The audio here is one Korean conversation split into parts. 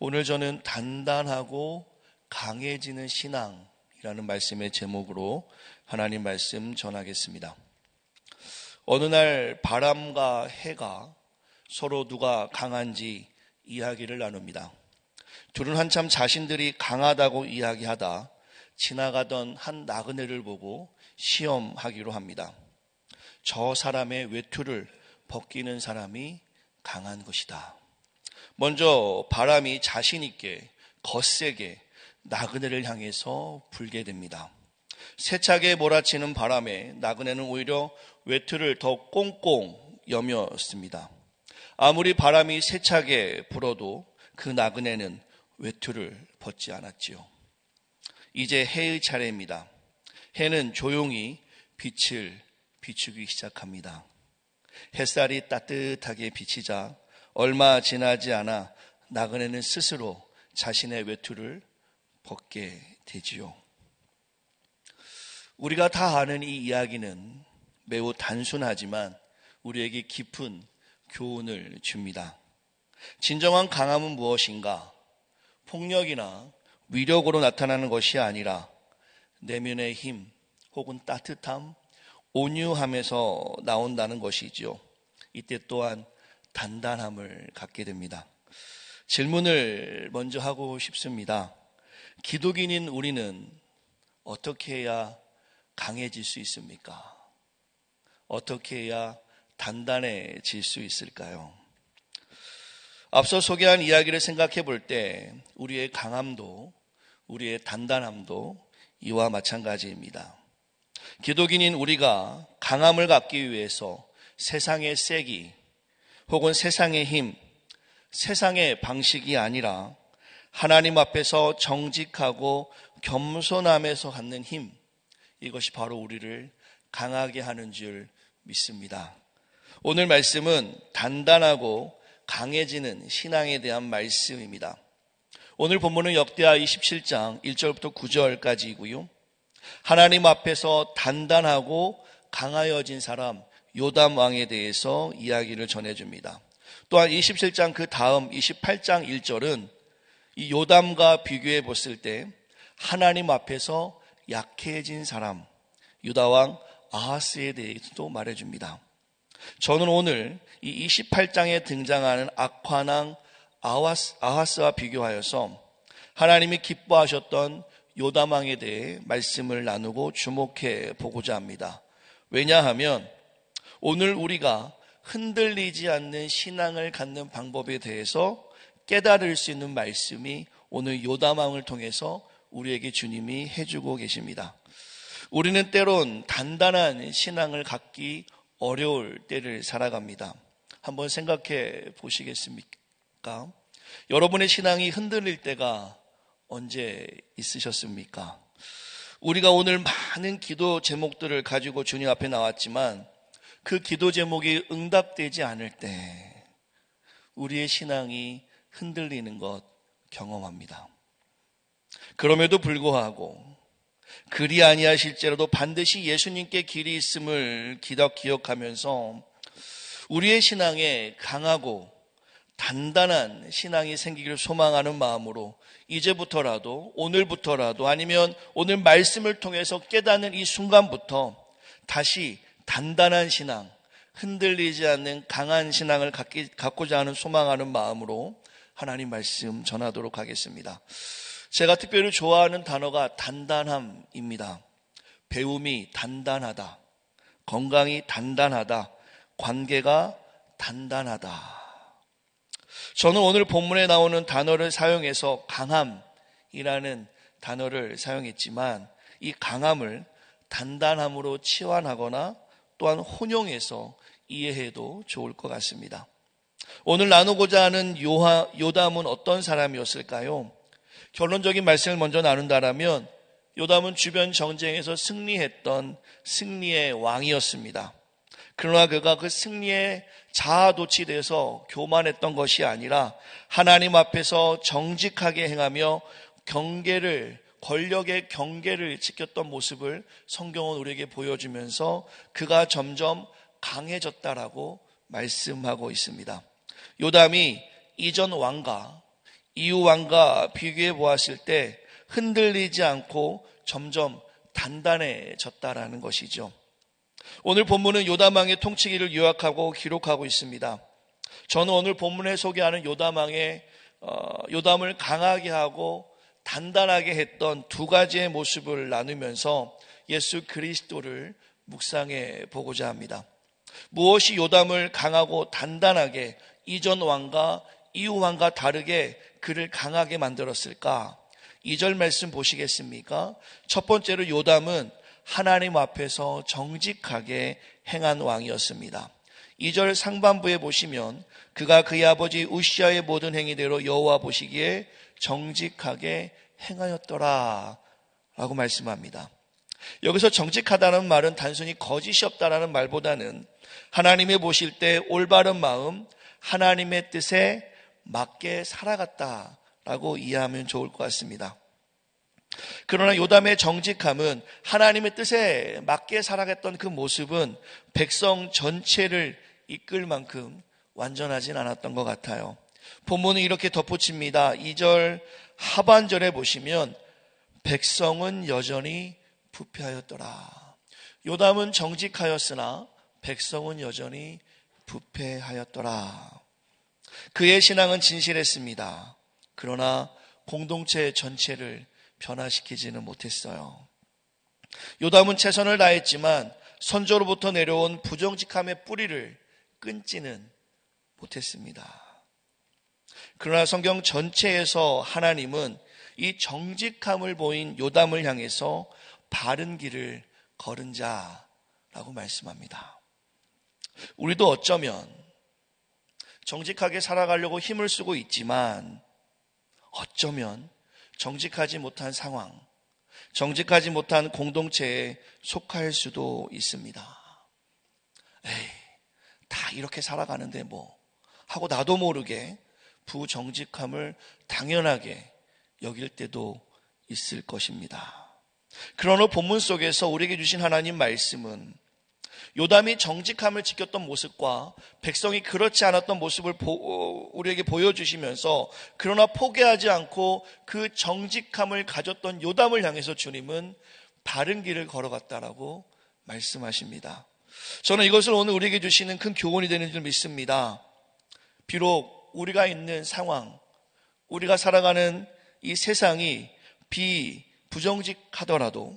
오늘 저는 단단하고 강해지는 신앙이라는 말씀의 제목으로 하나님 말씀 전하겠습니다. 어느 날 바람과 해가 서로 누가 강한지 이야기를 나눕니다. 둘은 한참 자신들이 강하다고 이야기하다 지나가던 한 나그네를 보고 시험하기로 합니다. 저 사람의 외투를 벗기는 사람이 강한 것이다. 먼저 바람이 자신 있게 거세게 나그네를 향해서 불게 됩니다. 세차게 몰아치는 바람에 나그네는 오히려 외투를 더 꽁꽁 여몄습니다. 아무리 바람이 세차게 불어도 그 나그네는 외투를 벗지 않았지요. 이제 해의 차례입니다. 해는 조용히 빛을 비추기 시작합니다. 햇살이 따뜻하게 비치자 얼마 지나지 않아 나그네는 스스로 자신의 외투를 벗게 되지요. 우리가 다 아는 이 이야기는 매우 단순하지만 우리에게 깊은 교훈을 줍니다. 진정한 강함은 무엇인가? 폭력이나 위력으로 나타나는 것이 아니라 내면의 힘 혹은 따뜻함, 온유함에서 나온다는 것이지요. 이때 또한 단단함을 갖게 됩니다. 질문을 먼저 하고 싶습니다. 기독인인 우리는 어떻게 해야 강해질 수 있습니까? 어떻게 해야 단단해질 수 있을까요? 앞서 소개한 이야기를 생각해 볼 때 우리의 강함도 우리의 단단함도 이와 마찬가지입니다. 기독인인 우리가 강함을 갖기 위해서 세상의 세기 혹은 세상의 힘, 세상의 방식이 아니라 하나님 앞에서 정직하고 겸손함에서 갖는 힘, 이것이 바로 우리를 강하게 하는 줄 믿습니다. 오늘 말씀은 단단하고 강해지는 신앙에 대한 말씀입니다. 오늘 본문은 역대하 27장 1절부터 9절까지이고요. 하나님 앞에서 단단하고 강하여진 사람 요담 왕에 대해서 이야기를 전해줍니다. 또한 27장 그 다음 28장 1절은 이 요담과 비교해 봤을 때 하나님 앞에서 약해진 사람 유다왕 아하스에 대해서도 말해줍니다. 저는 오늘 이 28장에 등장하는 악화낭 아하스와 비교하여서 하나님이 기뻐하셨던 요담왕에 대해 말씀을 나누고 주목해 보고자 합니다. 왜냐하면 오늘 우리가 흔들리지 않는 신앙을 갖는 방법에 대해서 깨달을 수 있는 말씀이 오늘 요담왕을 통해서 우리에게 주님이 해주고 계십니다. 우리는 때론 단단한 신앙을 갖기 어려울 때를 살아갑니다. 한번 생각해 보시겠습니까? 여러분의 신앙이 흔들릴 때가 언제 있으셨습니까? 우리가 오늘 많은 기도 제목들을 가지고 주님 앞에 나왔지만 그 기도 제목이 응답되지 않을 때 우리의 신앙이 흔들리는 것 경험합니다. 그럼에도 불구하고 그리 아니하실지라도 반드시 예수님께 길이 있음을 기억하면서 우리의 신앙에 강하고 단단한 신앙이 생기기를 소망하는 마음으로 이제부터라도 오늘부터라도 아니면 오늘 말씀을 통해서 깨닫는 이 순간부터 다시 단단한 신앙, 흔들리지 않는 강한 신앙을 갖기, 갖고자 하는 소망하는 마음으로 하나님 말씀 전하도록 하겠습니다. 제가 특별히 좋아하는 단어가 단단함입니다. 배움이 단단하다. 건강이 단단하다. 관계가 단단하다. 저는 오늘 본문에 나오는 단어를 사용해서 강함이라는 단어를 사용했지만 이 강함을 단단함으로 치환하거나 또한 혼용해서 이해해도 좋을 것 같습니다. 오늘 나누고자 하는 요하, 요담은 어떤 사람이었을까요? 결론적인 말씀을 먼저 나눈다라면 요담은 주변 정쟁에서 승리했던 승리의 왕이었습니다. 그러나 그가 그 승리에 자아도취돼서 교만했던 것이 아니라 하나님 앞에서 정직하게 행하며 경계를 권력의 경계를 지켰던 모습을 성경은 우리에게 보여주면서 그가 점점 강해졌다라고 말씀하고 있습니다. 요담이 이전 왕과 이후 왕과 비교해 보았을 때 흔들리지 않고 점점 단단해졌다라는 것이죠. 오늘 본문은 요담왕의 통치기를 요약하고 기록하고 있습니다. 저는 오늘 본문에 소개하는 요담왕의 어, 요담을 강하게 하고 단단하게 했던 두 가지의 모습을 나누면서 예수 그리스도를 묵상해 보고자 합니다. 무엇이 요담을 강하고 단단하게 이전 왕과 이후 왕과 다르게 그를 강하게 만들었을까? 2절 말씀 보시겠습니까? 첫 번째로 요담은 하나님 앞에서 정직하게 행한 왕이었습니다. 2절 상반부에 보시면 그가 그의 아버지 우시아의 모든 행위대로 여호와 보시기에 정직하게 행하였더라 라고 말씀합니다. 여기서 정직하다는 말은 단순히 거짓이 없다라는 말보다는 하나님의 보실 때 올바른 마음, 하나님의 뜻에 맞게 살아갔다라고 이해하면 좋을 것 같습니다. 그러나 요담의 정직함은 하나님의 뜻에 맞게 살아갔던 그 모습은 백성 전체를 이끌 만큼 완전하진 않았던 것 같아요. 본문은 이렇게 덧붙입니다. 2절 하반절에 보시면 백성은 여전히 부패하였더라. 요담은 정직하였으나 백성은 여전히 부패하였더라. 그의 신앙은 진실했습니다. 그러나 공동체 전체를 변화시키지는 못했어요. 요담은 최선을 다했지만 선조로부터 내려온 부정직함의 뿌리를 끊지는 못했습니다. 그러나 성경 전체에서 하나님은 이 정직함을 보인 요담을 향해서 바른 길을 걸은 자라고 말씀합니다. 우리도 어쩌면 정직하게 살아가려고 힘을 쓰고 있지만 어쩌면 정직하지 못한 상황, 정직하지 못한 공동체에 속할 수도 있습니다. 에이, 다 이렇게 살아가는데 뭐 하고 나도 모르게 부정직함을 당연하게 여길 때도 있을 것입니다. 그러나 본문 속에서 우리에게 주신 하나님 말씀은 요담이 정직함을 지켰던 모습과 백성이 그렇지 않았던 모습을 보, 우리에게 보여주시면서 그러나 포기하지 않고 그 정직함을 가졌던 요담을 향해서 주님은 다른 길을 걸어갔다라고 말씀하십니다. 저는 이것을 오늘 우리에게 주시는 큰 교훈이 되는 줄 믿습니다. 비록 우리가 있는 상황, 우리가 살아가는 이 세상이 비 부정직하더라도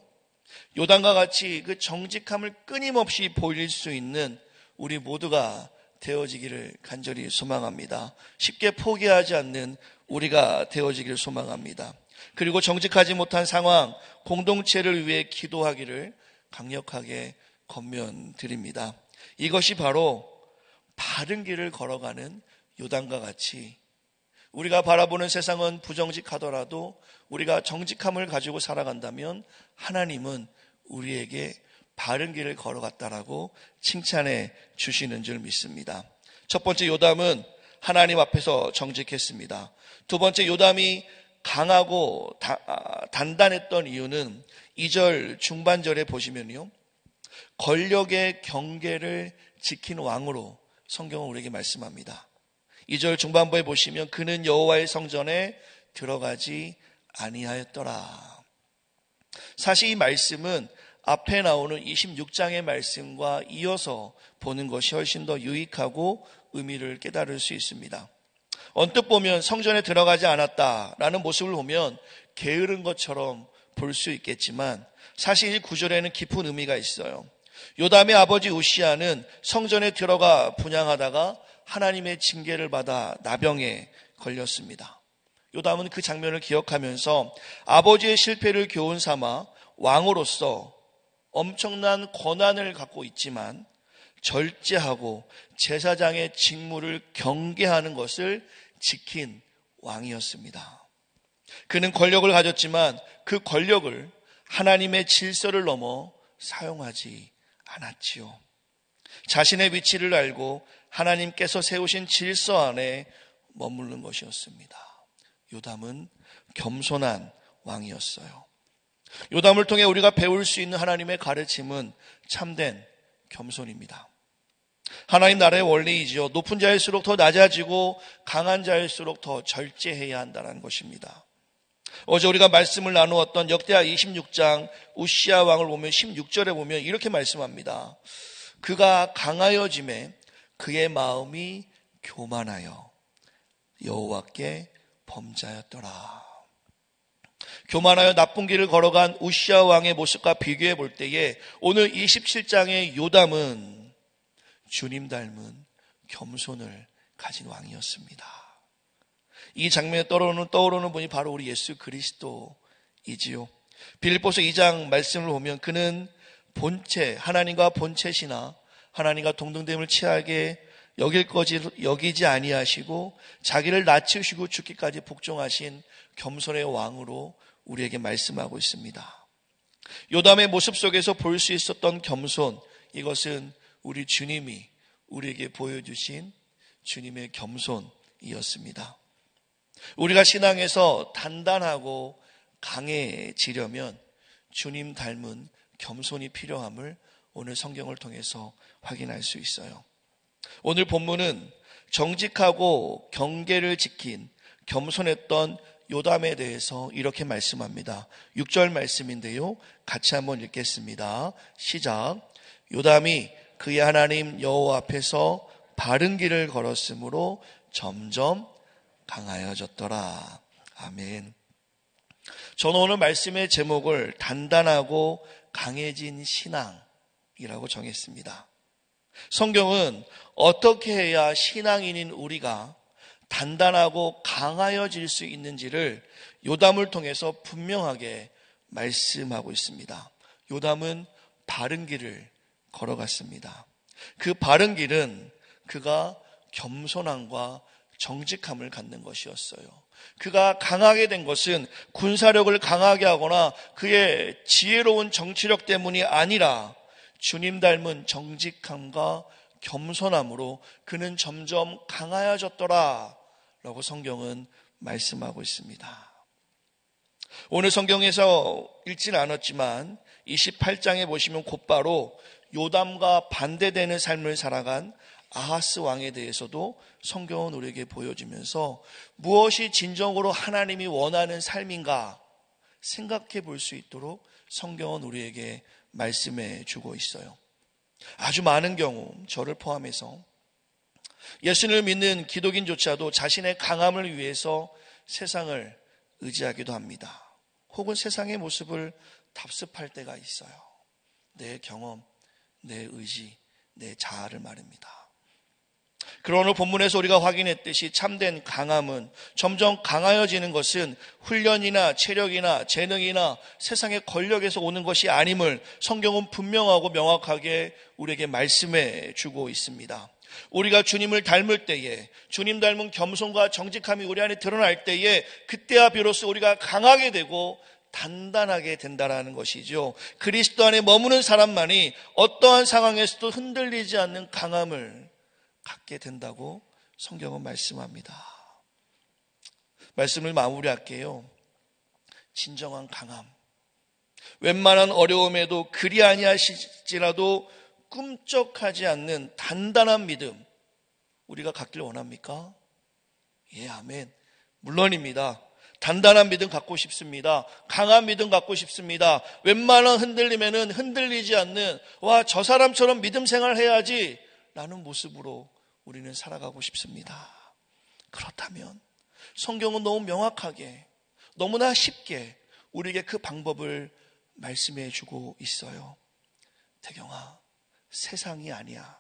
요단과 같이 그 정직함을 끊임없이 보일 수 있는 우리 모두가 되어지기를 간절히 소망합니다. 쉽게 포기하지 않는 우리가 되어지기를 소망합니다. 그리고 정직하지 못한 상황, 공동체를 위해 기도하기를 강력하게 건면드립니다. 이것이 바로 바른 길을 걸어가는 요단과 같이 우리가 바라보는 세상은 부정직하더라도 우리가 정직함을 가지고 살아간다면 하나님은 우리에게 바른 길을 걸어갔다라고 칭찬해 주시는 줄 믿습니다. 첫 번째 요담은 하나님 앞에서 정직했습니다. 두 번째 요담이 강하고 다, 아, 단단했던 이유는 2절 중반절에 보시면요. 권력의 경계를 지킨 왕으로 성경은 우리에게 말씀합니다. 2절 중반부에 보시면 그는 여호와의 성전에 들어가지 아니하였더라. 사실 이 말씀은 앞에 나오는 26장의 말씀과 이어서 보는 것이 훨씬 더 유익하고 의미를 깨달을 수 있습니다. 언뜻 보면 성전에 들어가지 않았다라는 모습을 보면 게으른 것처럼 볼 수 있겠지만 사실 이 구절에는 깊은 의미가 있어요. 요담의 아버지 우시아는 성전에 들어가 분양하다가 하나님의 징계를 받아 나병에 걸렸습니다. 요담은 그 장면을 기억하면서 아버지의 실패를 교훈 삼아 왕으로서 엄청난 권한을 갖고 있지만 절제하고 제사장의 직무를 경계하는 것을 지킨 왕이었습니다. 그는 권력을 가졌지만 그 권력을 하나님의 질서를 넘어 사용하지 않았지요. 자신의 위치를 알고 하나님께서 세우신 질서 안에 머무르는 것이었습니다. 요담은 겸손한 왕이었어요. 요담을 통해 우리가 배울 수 있는 하나님의 가르침은 참된 겸손입니다. 하나님 나라의 원리이지요. 높은 자일수록 더 낮아지고 강한 자일수록 더 절제해야 한다는 것입니다. 어제 우리가 말씀을 나누었던 역대하 26장 우시아 왕을 보면 16절에 보면 이렇게 말씀합니다. 그가 강하여짐에 그의 마음이 교만하여 여호와께 범자였더라. 교만하여 나쁜 길을 걸어간 우시아 왕의 모습과 비교해 볼 때에 오늘 27장의 요담은 주님 닮은 겸손을 가진 왕이었습니다. 이 장면에 떠오르는, 떠오르는 분이 바로 우리 예수 그리스도이지요. 빌보서 2장 말씀을 보면 그는 본체, 하나님과 본체시나 하나님과 동등됨을 취하게 여길 거지, 여기지 아니하시고 자기를 낮추시고 죽기까지 복종하신 겸손의 왕으로 우리에게 말씀하고 있습니다. 요담의 모습 속에서 볼 수 있었던 겸손, 이것은 우리 주님이 우리에게 보여주신 주님의 겸손이었습니다. 우리가 신앙에서 단단하고 강해지려면 주님 닮은 겸손이 필요함을 오늘 성경을 통해서 확인할 수 있어요. 오늘 본문은 정직하고 경계를 지킨 겸손했던 요담에 대해서 이렇게 말씀합니다. 6절 말씀인데요. 같이 한번 읽겠습니다. 시작. 요담이 그의 하나님 여호와 앞에서 바른 길을 걸었으므로 점점 강하여졌더라. 아멘. 저는 오늘 말씀의 제목을 단단하고 강해진 신앙이라고 정했습니다. 성경은 어떻게 해야 신앙인인 우리가 단단하고 강하여질 수 있는지를 요담을 통해서 분명하게 말씀하고 있습니다. 요담은 바른 길을 걸어갔습니다. 그 바른 길은 그가 겸손함과 정직함을 갖는 것이었어요. 그가 강하게 된 것은 군사력을 강하게 하거나 그의 지혜로운 정치력 때문이 아니라 주님 닮은 정직함과 겸손함으로 그는 점점 강하여졌더라. 라고 성경은 말씀하고 있습니다. 오늘 성경에서 읽지는 않았지만 28장에 보시면 곧바로 요담과 반대되는 삶을 살아간 아하스 왕에 대해서도 성경은 우리에게 보여주면서 무엇이 진정으로 하나님이 원하는 삶인가 생각해 볼 수 있도록 성경은 우리에게 말씀해 주고 있어요. 아주 많은 경우 저를 포함해서 예수를 믿는 기독인조차도 자신의 강함을 위해서 세상을 의지하기도 합니다. 혹은 세상의 모습을 답습할 때가 있어요. 내 경험, 내 의지, 내 자아를 말입니다. 그러 오늘 본문에서 우리가 확인했듯이 참된 강함은 점점 강하여지는 것은 훈련이나 체력이나 재능이나 세상의 권력에서 오는 것이 아님을 성경은 분명하고 명확하게 우리에게 말씀해 주고 있습니다. 우리가 주님을 닮을 때에 주님 닮은 겸손과 정직함이 우리 안에 드러날 때에 그때야 비로소 우리가 강하게 되고 단단하게 된다라는 것이죠. 그리스도 안에 머무는 사람만이 어떠한 상황에서도 흔들리지 않는 강함을 갖게 된다고 성경은 말씀합니다. 말씀을 마무리할게요. 진정한 강함. 웬만한 어려움에도 그리 아니하실지라도 꿈쩍하지 않는 단단한 믿음 우리가 갖길 원합니까? 예, 아멘. 물론입니다. 단단한 믿음 갖고 싶습니다. 강한 믿음 갖고 싶습니다. 웬만한 흔들리면은 흔들리지 않는 와, 저 사람처럼 믿음 생활 해야지 라는 모습으로 우리는 살아가고 싶습니다. 그렇다면 성경은 너무 명확하게 너무나 쉽게 우리에게 그 방법을 말씀해 주고 있어요. 태경아, 세상이 아니야.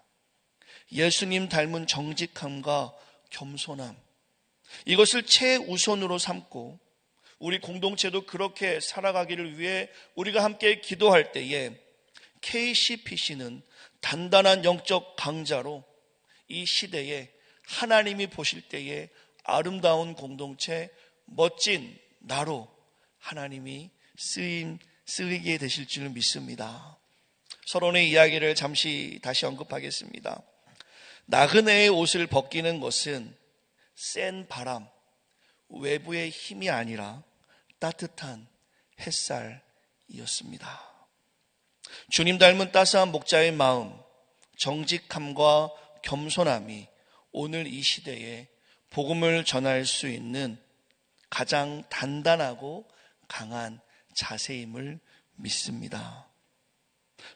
예수님 닮은 정직함과 겸손함. 이것을 최우선으로 삼고 우리 공동체도 그렇게 살아가기를 위해 우리가 함께 기도할 때에 KCPC는 단단한 영적 강자로 이 시대에 하나님이 보실 때에 아름다운 공동체, 멋진 나로 하나님이 쓰임, 쓰이게 되실 줄 믿습니다. 서론의 이야기를 잠시 다시 언급하겠습니다. 나그네의 옷을 벗기는 것은 센 바람, 외부의 힘이 아니라 따뜻한 햇살이었습니다. 주님 닮은 따스한 목자의 마음, 정직함과 겸손함이 오늘 이 시대에 복음을 전할 수 있는 가장 단단하고 강한 자세임을 믿습니다.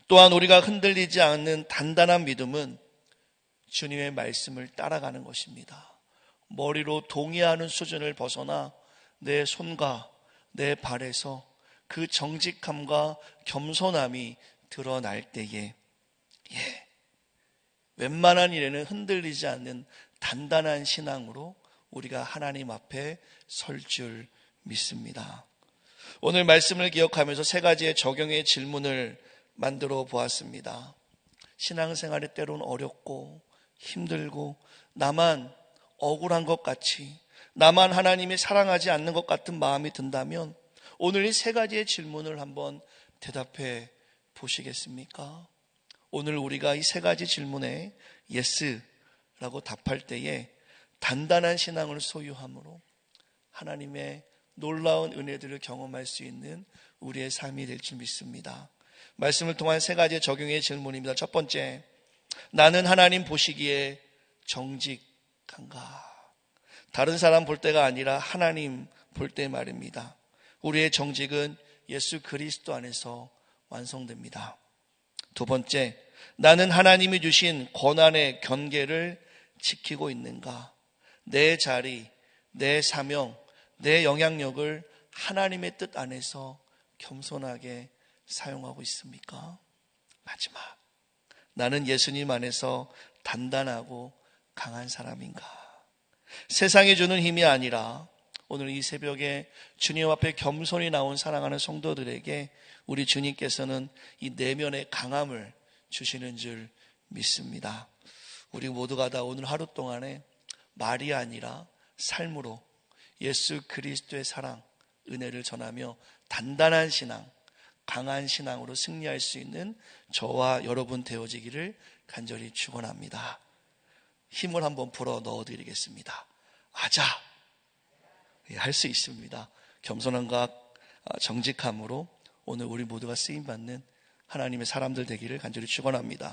또한 우리가 흔들리지 않는 단단한 믿음은 주님의 말씀을 따라가는 것입니다. 머리로 동의하는 수준을 벗어나 내 손과 내 발에서 그 정직함과 겸손함이 드러날 때에 예, 웬만한 일에는 흔들리지 않는 단단한 신앙으로 우리가 하나님 앞에 설 줄 믿습니다. 오늘 말씀을 기억하면서 세 가지의 적용의 질문을 만들어 보았습니다. 신앙생활이 때론 어렵고 힘들고 나만 억울한 것 같이 나만 하나님이 사랑하지 않는 것 같은 마음이 든다면 오늘 이 세 가지의 질문을 한번 대답해 보시겠습니까? 오늘 우리가 이 세 가지 질문에 예스라고 답할 때에 단단한 신앙을 소유함으로 하나님의 놀라운 은혜들을 경험할 수 있는 우리의 삶이 될 줄 믿습니다. 말씀을 통한 세 가지 적용의 질문입니다. 첫 번째, 나는 하나님 보시기에 정직한가? 다른 사람 볼 때가 아니라 하나님 볼 때 말입니다. 우리의 정직은 예수 그리스도 안에서 완성됩니다. 두 번째, 나는 하나님이 주신 권한의 경계를 지키고 있는가? 내 자리, 내 사명, 내 영향력을 하나님의 뜻 안에서 겸손하게 사용하고 있습니까? 마지막. 나는 예수님 안에서 단단하고 강한 사람인가? 세상이 주는 힘이 아니라 오늘 이 새벽에 주님 앞에 겸손히 나온 사랑하는 성도들에게 우리 주님께서는 이 내면의 강함을 주시는 줄 믿습니다. 우리 모두가 다 오늘 하루 동안에 말이 아니라 삶으로 예수 그리스도의 사랑, 은혜를 전하며 단단한 신앙, 강한 신앙으로 승리할 수 있는 저와 여러분 되어지기를 간절히 축원합니다. 힘을 한번 불어 넣어 드리겠습니다. 아자, 예, 할 수 있습니다. 겸손함과 정직함으로 오늘 우리 모두가 쓰임 받는 하나님의 사람들 되기를 간절히 축원합니다.